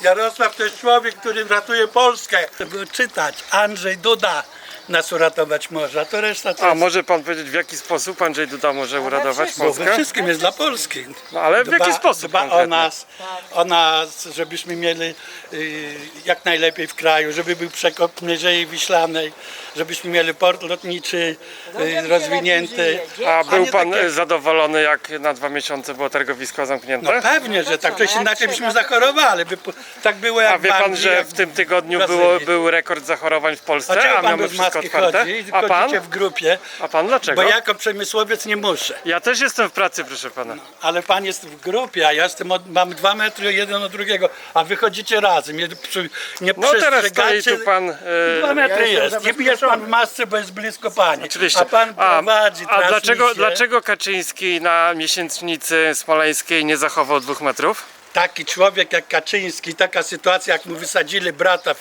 Jarosław to jest człowiek, który ratuje Polskę. Żeby czytać, Andrzej Duda nas uratować może, a to reszta to A jest... może pan powiedzieć, w jaki sposób Andrzej Duda może uratować Bo we Polskę? wszystkim jest dla Polski. No, ale w jaki sposób Dba o konkretnie? nas, o nas, żebyśmy mieli y, jak najlepiej w kraju, żeby był przekop Mierzei Wiślanej, żebyśmy mieli port lotniczy y, rozwinięty. A był nie pan takie- e, zadowolony, jak na dwa miesiące było targowisko No zamknięte? pewnie, że tak, to się inaczej byśmy zachorowali, by po- tak było jak A wie pan, Anglii, że jak w tym tygodniu Brazylii. było, był rekord zachorowań w Polsce, Dlaczego a pan mamy bez wszystko maski otwarte? chodzi A pan? w grupie? A pan dlaczego? Bo jako przemysłowiec nie muszę. Ja też jestem w pracy, proszę pana. Ale pan jest w grupie, a ja jestem od, mam dwa metry jeden od drugiego, a wy chodzicie razem. Nie, przy, nie No teraz stoi przestrzegacie. tu pan... e, Dwa metry jest. Nie jest pan w masce, bo jest blisko pani. Oczywiście. A pan prowadzi a dlaczego, transmisję. dlaczego Kaczyński na miesięcznicy smoleńskiej nie zachował dwóch metrów? Taki człowiek jak Kaczyński, taka sytuacja, jak mu wysadzili brata w,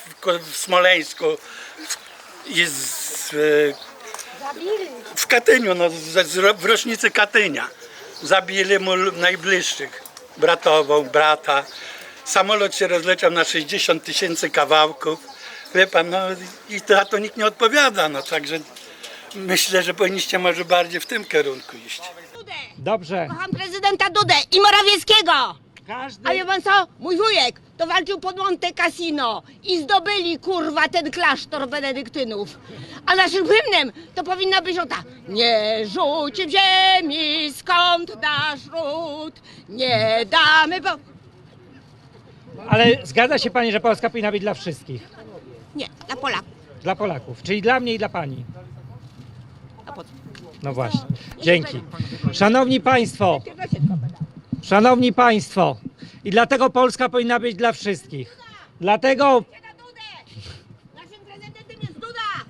w Smoleńsku w, i z, e, w Katyniu, no, z, z, w rocznicy Katynia. Zabili mu najbliższych, bratową, brata. Samolot się rozleciał na 60 tysięcy kawałków. Wie pan, no i za to nikt nie odpowiada, no także myślę, że powinniście może bardziej w tym kierunku iść. Dobrze. Kocham prezydenta Dudę i Morawieckiego. Każdy... A wie pan co? Mój wujek to walczył pod Monte Cassino i zdobyli kurwa ten klasztor benedyktynów. A naszym hymnem to powinna być ota. Nie rzuć w ziemi, skąd nasz ród, nie damy bo... Ale zgadza się pani, że Polska powinna być dla wszystkich. Nie, dla Polaków. Dla Polaków. Czyli dla mnie i dla pani. A po co? No właśnie. Dzięki. Szanowni Państwo, Szanowni Państwo, i dlatego Polska powinna być dla wszystkich. Dlatego Na Dudę! Naszym prezydentem jest Duda,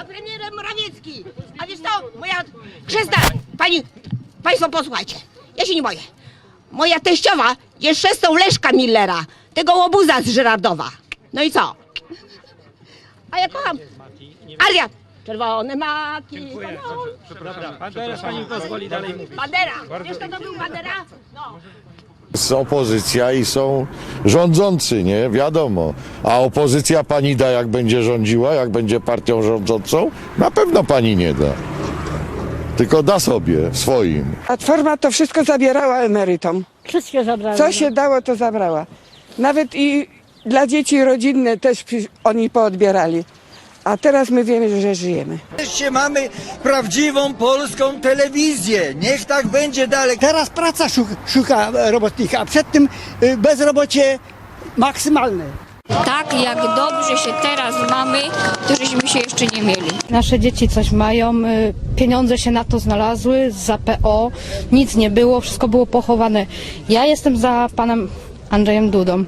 a premierem Morawiecki. A wiesz co, moja chrzestna, pani, państwo posłuchajcie, ja się nie boję. Moja teściowa jest szestą Leszka Millera, tego łobuza z Żyrardowa. No i co? A ja kocham Adrian. Czerwone maki. Dobra, pan teraz pani pozwoli dalej mówić. Bandera. Wiesz kto to był Bandera? No. jest opozycja i są rządzący, nie? Wiadomo. A opozycja pani da, jak będzie rządziła, jak będzie partią rządzącą? Na pewno pani nie da. Tylko da sobie swoim. Platforma to wszystko zabierała emerytom. Wszystkie zabrali. Co się dało, to zabrała. Nawet i dla dzieci rodzinne też oni poodbierali. A teraz my wiemy, że żyjemy. Wreszcie mamy prawdziwą polską telewizję. Niech tak będzie dalej. Teraz praca szuka, szuka robotnika, a przed tym y, bezrobocie maksymalne. Tak jak dobrze się teraz mamy, to żeśmy się jeszcze nie mieli. Nasze dzieci coś mają, y, pieniądze się na to znalazły, za PO, nic nie było, wszystko było pochowane. Ja jestem za panem Andrzejem Dudą.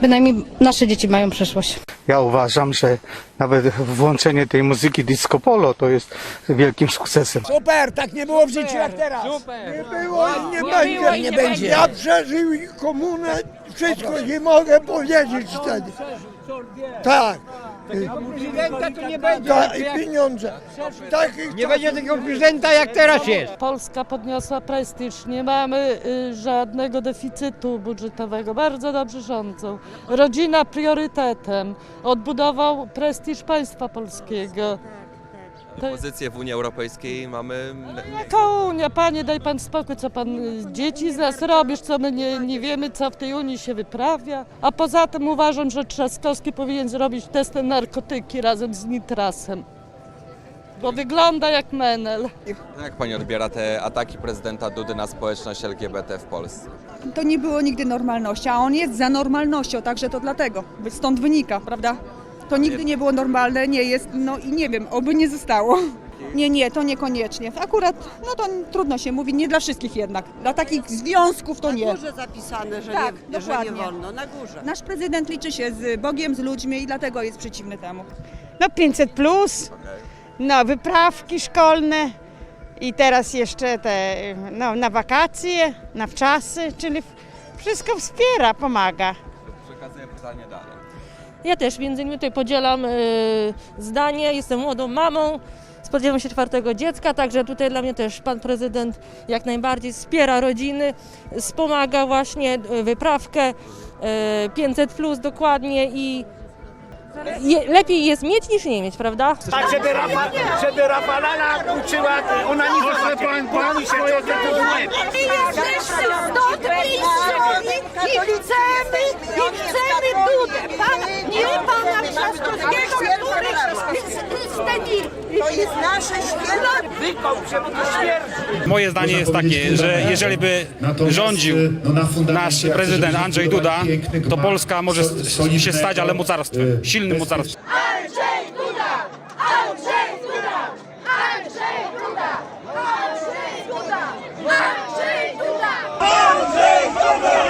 Bynajmniej nasze dzieci mają przyszłość. Ja uważam, że nawet włączenie tej muzyki disco polo to jest wielkim sukcesem. Super, tak nie było w życiu jak teraz. Nie było i nie, będzie. nie będzie. Ja przeżył komunę, wszystko nie mogę powiedzieć wtedy. Tak. Prezydenta to nie będzie. I pieniądze. Takich nie będzie takiego prezydenta jak teraz jest. Polska podniosła prestiż, nie mamy y, żadnego deficytu budżetowego, bardzo dobrze rządzą. Rodzina priorytetem, odbudował prestiż państwa polskiego. Pozycję w Unii Europejskiej mamy. Jaka Unia, panie, daj pan spokój, co pan y, dzieci z nas robisz, co my nie, nie wiemy, co w tej Unii się wyprawia. A poza tym uważam, że Trzaskowski powinien zrobić test na narkotyki razem z Nitrasem. Bo wygląda jak menel. Jak pani odbiera te ataki prezydenta Dudy na społeczność LGBT w Polsce? To nie było nigdy normalności, a on jest za normalnością, także to dlatego, stąd wynika, prawda? To nigdy nie było normalne, nie jest, no i nie wiem, oby nie zostało. Nie, nie, to niekoniecznie. Akurat, no to trudno się mówi, nie dla wszystkich jednak. Dla takich związków to nie. Na górze zapisane, że, Tak, nie, że dokładnie. nie wolno. Na górze. Nasz prezydent liczy się z Bogiem, z ludźmi i dlatego jest przeciwny temu. No 500 plus, no wyprawki szkolne i teraz jeszcze te no, na wakacje, na wczasy, czyli wszystko wspiera, pomaga. Przekazuję pytanie dalej. Ja też między innymi tutaj podzielam y, zdanie, jestem młodą mamą, spodziewam się czwartego dziecka, także tutaj dla mnie też pan prezydent jak najbardziej wspiera rodziny, wspomaga właśnie y, wyprawkę e, 500 plus dokładnie i je, lepiej jest mieć niż nie mieć, prawda? Tak, żeby, Rafa, żeby Rafalala uczyła ona nie Proszę pan, pani swoje My jesteśmy stąd miejscowi i chcemy, i chcemy Dudę, pan, nie pana Trzaskowskiego, który. To jest nasze święto. To śmierć. Moje zdanie jest takie, że jeżeli by rządził nasz prezydent Andrzej Duda, to Polska może się stać ale mocarstwem, silnym mocarstwem. Andrzej Duda! Andrzej Duda! Andrzej Duda! Andrzej Duda! Andrzej Duda! Andrzej Duda!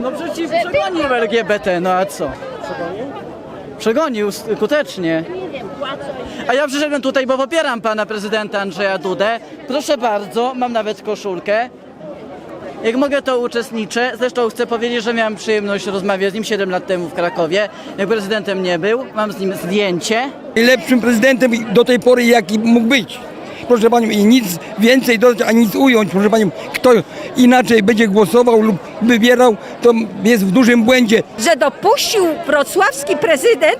No przecież przegonił LGBT, no a co? Przegonił skutecznie. A ja przyszedłem tutaj, bo popieram pana prezydenta Andrzeja Dudę. Proszę bardzo, mam nawet koszulkę. Jak mogę, to uczestniczę. Zresztą chcę powiedzieć, że miałem przyjemność rozmawiać z nim 7 lat temu w Krakowie. Jak prezydentem nie był, mam z nim zdjęcie. Najlepszym prezydentem do tej pory, jaki mógł być. Proszę panią, i nic więcej dodać, ani nic ująć. Proszę panią, kto inaczej będzie głosował lub wybierał, to jest w dużym błędzie. że dopuścił wrocławski prezydent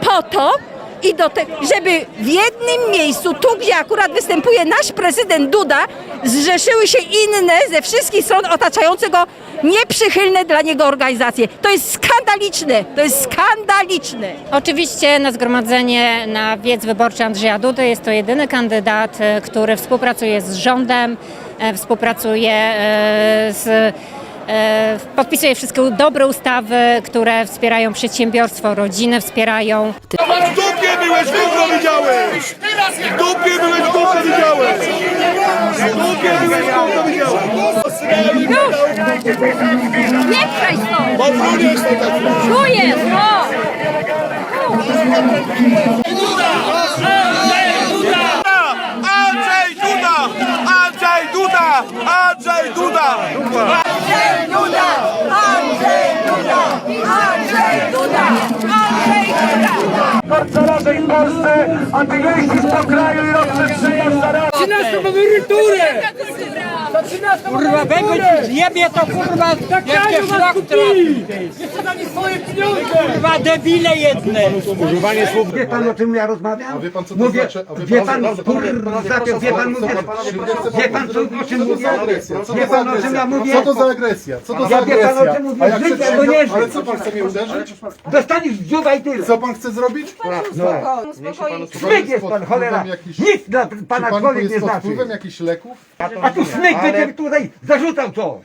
po to, i do te, żeby w jednym miejscu, tu gdzie akurat występuje nasz prezydent Duda, zrzeszyły się inne ze wszystkich stron otaczające go nieprzychylne dla niego organizacje. To jest skandaliczne, to jest skandaliczne. Oczywiście na zgromadzenie na wiec wyborczy Andrzeja Dudy jest to jedyny kandydat, e, który współpracuje z rządem, e, współpracuje e, z podpisuje wszystkie dobre ustawy, które wspierają przedsiębiorstwo, rodzinę wspierają. Byłeś, gówno widziałeś! W dupie byłeś, gówno widziałeś! W dupie byłeś, gówno widziałeś! Nie pchaj stąd! Bo wrócisz to tak. Tu jest, no! Andrzej Duda! Andrzej Duda! Andrzej Duda! Andrzej Duda! Andrzej Duda! Andrzej Duda! Andrzej Duda! W Polsce, a ty jeździsz po kraju i rozprzestrzeniasz zaraz! 13 emeryturę! Kurwa, wego zjebie to kurwa, jakie szlak trafi. Jeszcze dali swoje pieniądze! Kurwa, debile jedne! Wie pan o czym ja rozmawiam? A wie pan co to Mówię, znaczy? A wie pan, kurwa, wie pan, mówię, wie pan co, o czym mówię? Co to za agresja? Co Wie to za pan o czym ja agresja? mówię? Co to za agresja? Co to za Ja wie pan, o czym mówię? A jak Żyć albo nie żyć. Ale co pan chce mnie uderzyć? Dostaniesz w dziuba i tyle. Co pan chce zrobić? Smyk jest pan, cholera. Nic dla pana Czy pan człowiek jest nie pod znaczy. wpływem jakichś leków? A tu smyk będzie tutaj zarzucał coś.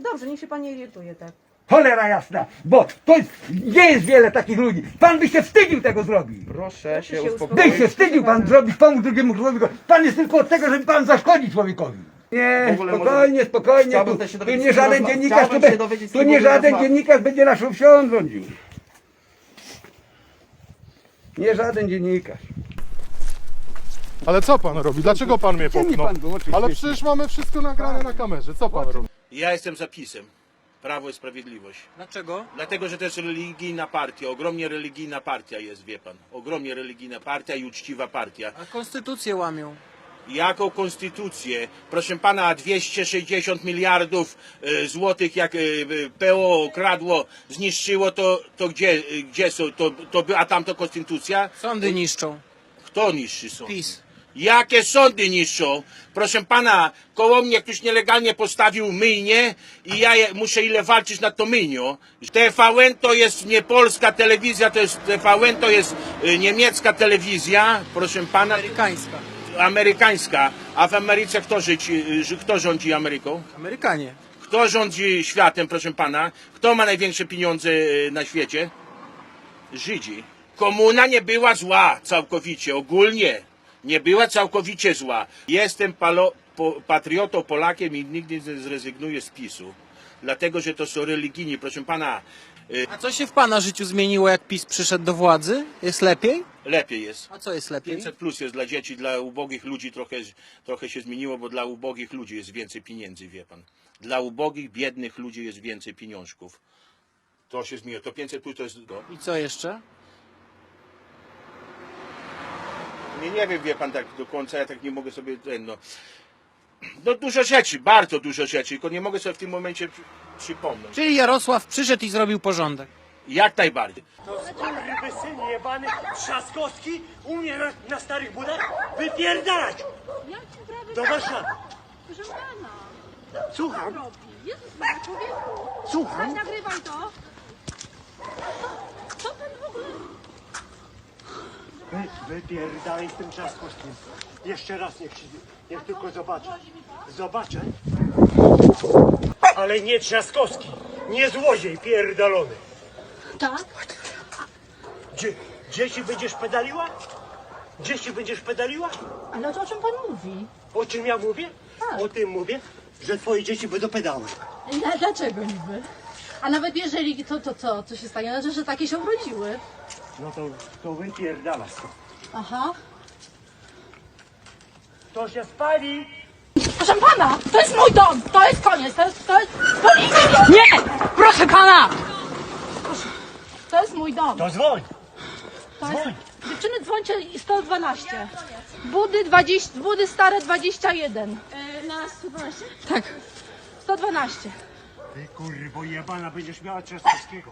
Dobrze, niech się pan nie irytuje, tak. Cholera jasna, bo to jest, nie jest wiele takich ludzi. Pan by się wstydził tego zrobić. Proszę się By się wstydził pan zrobić, pomóc drugiemu człowiekowi. Pan jest tylko od tego, żeby pan zaszkodzić człowiekowi. Nie, spokojnie, spokojnie. Chciałbym Tu, też się tu dowiedzieć, nie z kim żaden rozma- dziennikarz, tu, chciałbym się be- dowiedzieć, z tu kim nie żaden dziennikarz będzie naszą wsią rządził. Nie żaden dziennikarz. Ale co pan robi? Dlaczego pan mnie Gdzie popchnął? pan. Ale przecież mamy wszystko nagrane na kamerze. Co pan robi? Ja jestem zapisem. Prawo i Sprawiedliwość. Dlaczego? Dlatego, że to jest religijna partia. Ogromnie religijna partia jest, wie pan. Ogromnie religijna partia i uczciwa partia. A konstytucję łamią. Jaką konstytucję? Proszę pana, 260 miliardów e, złotych, jak e, e, PO kradło, zniszczyło, to, to gdzie, e, gdzie są? To, to, by- a tamto konstytucja? Sądy niszczą. Kto niszczy sądy? PiS. Jakie sądy niszczą? Proszę pana, koło mnie ktoś nielegalnie postawił myjnię i ja je, muszę ile walczyć nad to myjnią. TVN to jest nie polska telewizja, to jest TVN to jest y, niemiecka telewizja, proszę pana. Amerykańska. Amerykańska. A w Ameryce kto, życi, y, kto rządzi Ameryką? Amerykanie. Kto rządzi światem, proszę pana? Kto ma największe pieniądze y, na świecie? Żydzi. Komuna nie była zła całkowicie, ogólnie. Nie była całkowicie zła. Jestem palo, po, patriotą, Polakiem i nigdy nie zrezygnuję z PiSu. Dlatego, że to są religijni. Proszę pana, y, A co się w pana życiu zmieniło, jak PiS przyszedł do władzy? Jest lepiej? lepiej jest. A co jest lepiej? 500 plus jest dla dzieci, dla ubogich ludzi trochę, trochę się zmieniło, bo dla ubogich ludzi jest więcej pieniędzy, wie pan. Dla ubogich, biednych ludzi jest więcej pieniążków. To się zmieniło. To 500 plus to jest... I co jeszcze? Nie, nie wiem, wie pan tak do końca, ja tak nie mogę sobie, ten, no. No dużo rzeczy, bardzo dużo rzeczy, tylko nie mogę sobie w tym momencie przy, przypomnieć. Czyli Jarosław przyszedł i zrobił porządek. Jak najbardziej. To syn jebany, Trzaskowski umie na, na starych budach wypierdalać. Do Warszawy. Proszę pana. Słucham. Jezus Maria, człowieku. Słucham. Nagrywaj to. Co pan w ogóle... Wy, wypierdalaj z tym Trzaskowskim. Jeszcze raz niech, niech tylko zobaczę. Zobaczę. Ale nie Trzaskowski. Nie złodziej pierdolony. Tak? Gdzie, dzieci będziesz pedaliła? Dzieci będziesz pedaliła? Ale o czym pan mówi? O czym ja mówię? O tym mówię, że twoje dzieci będą pedały. Ja, dlaczego niby? A nawet jeżeli to, to co? Co się stanie? No, że takie się urodziły. No to, to wypierdala stąd. Aha. To się spali. Proszę pana, to jest mój dom. To jest koniec. To jest, to jest policja. Nie! Proszę pana! Proszę. To jest mój dom. To dzwoń. To jest... Dziewczyny dzwońcie 112. Budy 20, budy stare 21. na 112? Tak. 112. Ty kurwo jebana będziesz miała Trzaskowskiego.